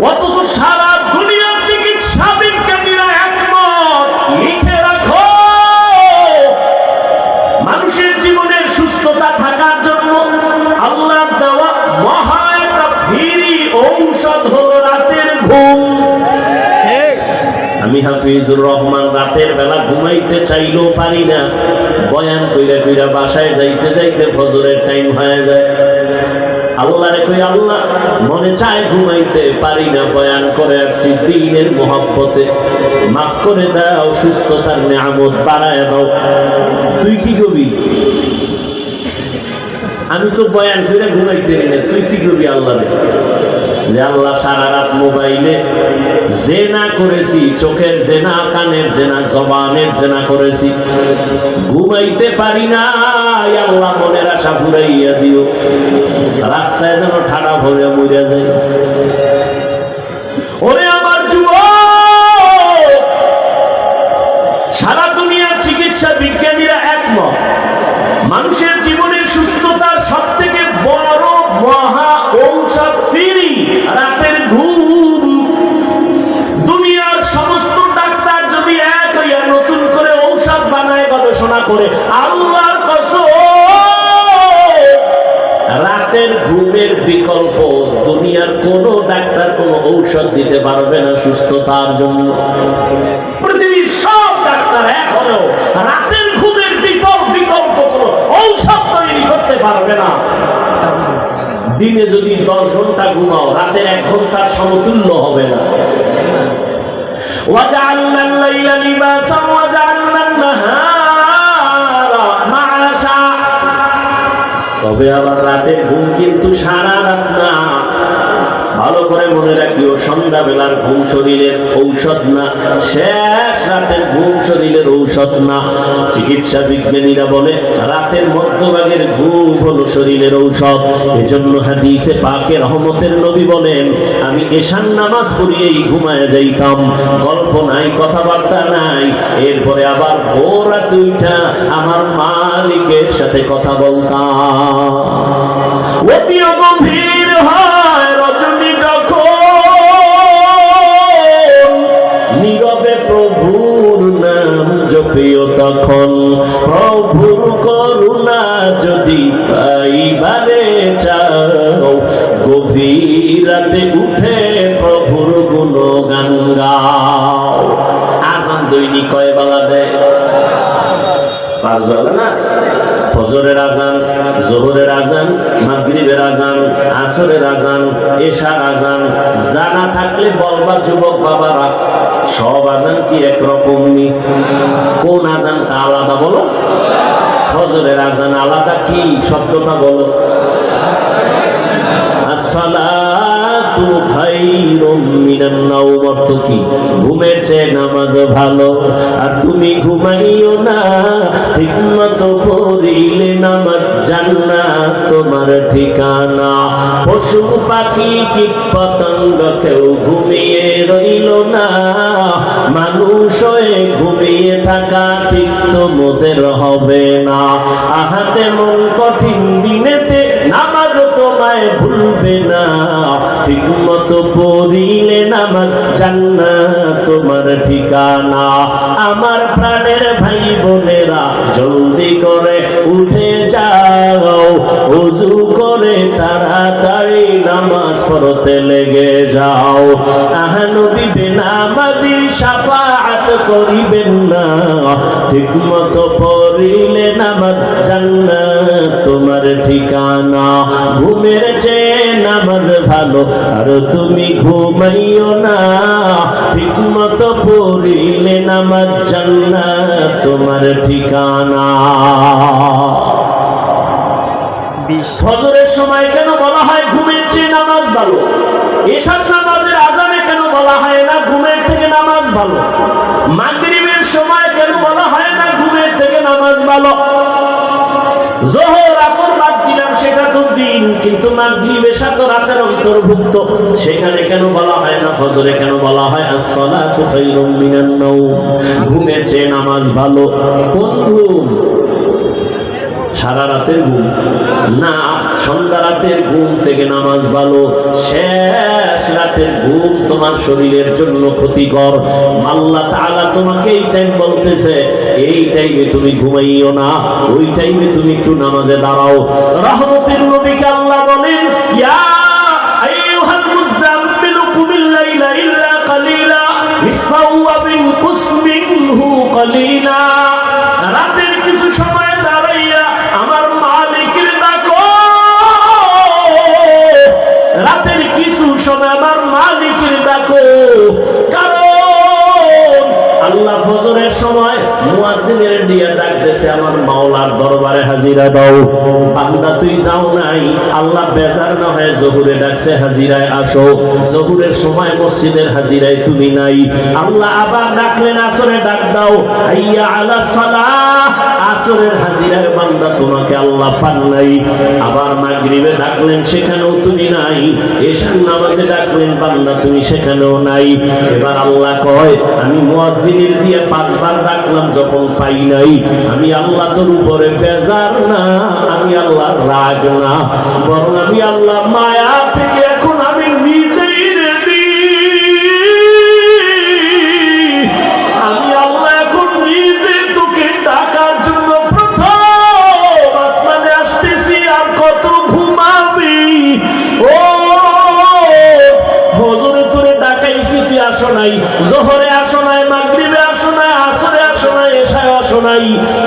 অথচ সারা দুনিয়ার চিকিৎসা বিজ্ঞানীরা একমত। লিখে রাখো। মানুষের জীবনের সুস্থতা থাকার জন্য আল্লাহর দেওয়া মহা একটা ভিড়ি ঔষধ হলো রাতের ঘুম। আমি হাফিজুর রহমান, রাতের বেলা ঘুমাইতে চাইলেও পারি না। বয়ান কইরা কইরা বাসায় যাইতে যাইতে ফজরের টাইম হয়ে যায়। আল্লাহ রে কই, আল্লাহ, মনে চায় ঘুমাইতে পারি না, বয়ান করে আসছি দিনের মহব্বতে। মাফ করে দাও, সুস্থতার নিয়ামত বাড়ায় দাও। তুই কি কবি আমি তো বয়ান করে ঘুমাইতে না, তুই কি কবি আল্লাহ? যে আল্লাহ সারা রাত মোবাইলে জেনা করেছি, চোখের জেনা, কানের জেনা, জবানের জেনা করেছি। ঘুমাইতে পারি না আল্লাহ মনের আশা ঘুরাইয়া দিও। রাস্তায় যেন ঠাডা ভরে মরে যায়। ওরে করে আল্লাহর রাতের ঘুমের বিকল্প দুনিয়ার কোন ডাক্তার কোন ঔষধ দিতে পারবে না সুস্থতার জন্য। পৃথিবীর সব ডাক্তার এখনও রাতের ঘুমের বিকল্প বিকল্প কোন ঔষধ তৈরি করতে পারবে না। দিনে যদি দশ ঘণ্টা ঘুমাও, রাতের এক ঘণ্টার সমতুল্য হবে না। ওয়াজা আল্লাহ তবে আবার রাতের ঘুম কিন্তু সারা রাত না। ভালো করে মনে রাখিও সন্ধ্যা বেলার ঘুম শরীরের ঔষধ না, শেষ রাতের ঘুম শরীরের ঔষধ না। চিকিৎসা বিজ্ঞানীরা বলে, রাতের মধ্যভাগের ঘুম হলো শরীরের ঔষধ। এজন্য হাদিসে পাকে রহমতের নবী বলেন, আমি এশান নামাজ পড়িয়েই ঘুমায় যাইতাম। গল্প নাই, কথাবার্তা নাই। এরপরে আবার রাতে উঠা আমার মালিকের সাথে কথা বলতাম। অতি গম্ভীর হয় তখন প্রভুর করুণা যদি পাইবারে চাও, গভীর রাতে উঠে প্রভুর গুণ গাও। আজান দৈনিক কয় বেলা দেয়? পাঁচ বেলা না? ফজরের আজান জোহরের আজান, মাগরিবের আজান, আসরের আজান, এশার আজান, জানা থাকলে বলবা যুবক বাবারা, সব আজান কি একরকম নি? কোন আজান তা আলাদা বলো? ফজরের আজান আলাদা কি? শব্দটা বলো। কি? তোমার ঠিকানা। পশু পাখি কীট পতঙ্গ, কেউ ঘুমিয়ে রইল না। মানুষ হয়ে ঘুমিয়ে থাকা ঠিক তো হবে না। আহাতে মন কঠিন দিনেতে নামাজ ভুলবে না। ঠিক মতো পড়িলে নামাজ জান্নাত তোমার ঠিকানা। আমার প্রাণের ভাই বোনেরা জলদি করে উঠে যাও। উজু করে নামাজ লেগে যাও। আহানবী বেনামাজি সাফাত করিবেন না। ঠিক মতো পড়িলে নামাজ জান্নাত তোমার ঠিকানা। ঘুমের নামাজ ভালো, আর তুমি ঘুমাইও না। ঠিক মতো পড়িলে নামাজ জান্নাত তোমার ঠিকানা। ফজরের সময় কেন বলা হয় ঘুমের চেয়ে নামাজ ভালো? এসব নামাজের আজানে কেন বলা হয় না ঘুমের থেকে নামাজ ভালো? মাগরিবের সময় কেন বলা হয় না ঘুমের থেকে নামাজ ভালো? জোহর, আসর বাদ দিলাম, সেটা তো দিন, কিন্তু মাগরিব এসা তো রাতের অন্তর্ভুক্ত। সেখানে কেন বলা হয় না ফজরে? কেন বলা হয় আসসালাতু খায়রুম মিনান নাওম? ঘুমের চেয়ে নামাজ ভালো। কোন ঘুম সারা রাতের ঘুম। না, সন্ধ্যা রাতের ঘুম থেকে নামাজ ভালো। শেষ রাতের ঘুম তোমার শরীরের জন্য ক্ষতিকর। আল্লাহ তাআলা তোমাকে এই টাইম বলতেছে, এই টাইমে তুমি ঘুমাইও না, ওই টাইমে তুমি একটু নামাজে দাঁড়াও। রহমতের নবীকে আল্লাহ বলেন, ইয়া আইয়ুহাল মুজাম্মিলু কুমিল লাইলা ইল্লা কালিলা নিসফাহু ওয়া বিনকুস মিনহু কালিলা। সময় আমার মালিকের ডাকো। কারণ আল্লাহ ফজরের সময় মুয়াজ্জিনের দিয়ে ডাকতেছে আমার মাওলার দরবারে হাজিরা দাও। বান্দা, তুই যাও নাই। আল্লাহ বেজার না হয় জহুরে ডাকছে, হাজিরায় আসো। জহুরের সময় মসজিদের হাজিরায় তুমি নাই। আল্লাহ আবার ডাকলেন, আসরে ডাক দাও। হাইয়া আলা সালাহ। আসরের হাজিরায় বান্দা তোমাকে আল্লাহ পান নাই। আবার মাগরিবে ডাকলেন, সেখানেও তুমি নাই। এশার নামাজে ডাকলেন, বান্দা, তুমি সেখানেও নাই। এবার আল্লাহ কয়, আমি মুয়াজ্জিনের দিয়ে পাঁচবার ডাকলাম, যখন পাই নাই। আমি আল্লাহ তোর উপরে বেজার না, আমি আল্লাহ রাগ না। বরং আমি আল্লাহ মায়া থেকে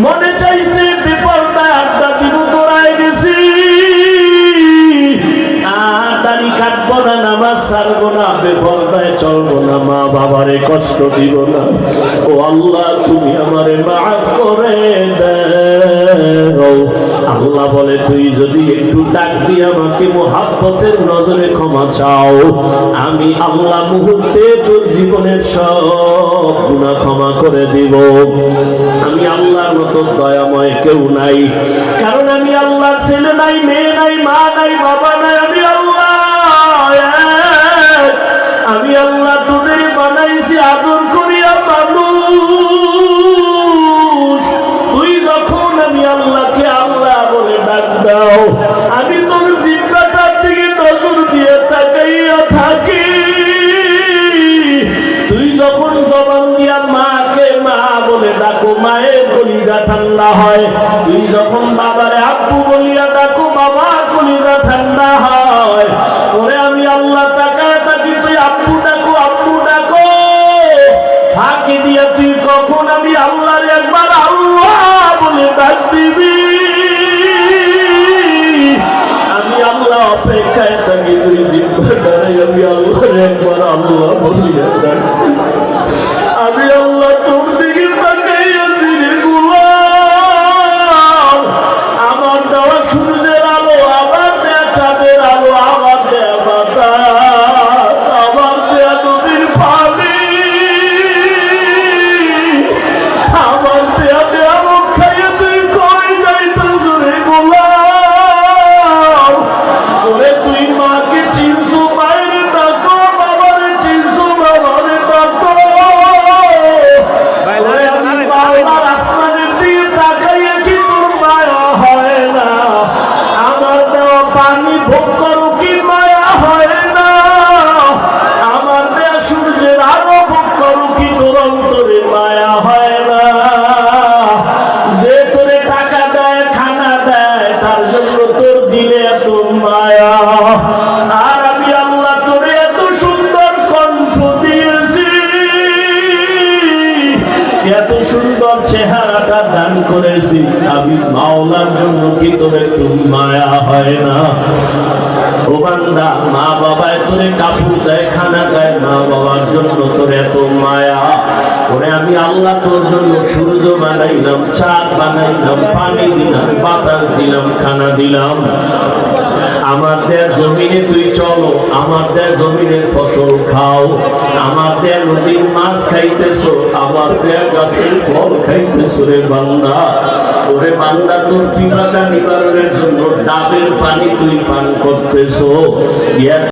মনে চাইছে বিপদটা আড্ডা দিন তোরায় গেছি দাড়ি মা বাবারে কষ্ট দিব না। ও আল্লাহ, তুমি আমারে মাফ করে দাও। আল্লাহ বলে, তুই যদি একটু ডাক দিয়ে আমাকে মোহাব্বতের নজরে ক্ষমা চাও, আমি আল্লাহ মুহূর্তে তোর জীবনের সব গুণা ক্ষমা করে দিব। আমি আল্লাহর মতো দয়াময় কেউ নাই। কারণ আমি আল্লাহ ছেলে নাই, মেয়ে নাই, মা নাই, বাবা ঠান্ডা হয়। তুই যখন বাবারে আব্বু বলিয়া ডাকো বাবার কলিজা ঠান্ডা হয়। ওরে আমি আল্লাহ তাকায় থাকি, তুই আব্বু ডাকো আব্বু ডাকো। ফাঁকি দিয়া তুই কখন আমি আল্লাহর একবার আল্লাহ বলে ডাক দিবি? আমি আল্লাহ অপেক্ষায় থাকি, তুই জিব্বা দ্বারাই আমি আল্লাহর একবার আল্লাহ বলিয়া ডাক আমি আল্লাহ করেছি। আমি মাওলার জন্য কি করে মায়া হয় না? ও বান্দা, মা বাবায় তোরে কাপড় দেয়, খানা দেয়, মা বাবার জন্য তোর এত মায়া। ওরে আমি আল্লাহ তোর জন্য সূর্য বানাইলাম, চাঁদ বানাইলাম, পানি দিলাম, বাতাস দিলাম, খানা দিলাম। আমার দেয়া জমিনে তুই চলো, আমার দেয়া জমিনের ফসল খাও। আমার দেয়া নদীর মাছ খাইতেছো, আমার দেয়া গাছের ফল খাইতেছো রে বান্দা। ওরে বান্দা, তোর পিপাসা নিবারণের জন্য ডাবের পানি তুই পান করতেছো।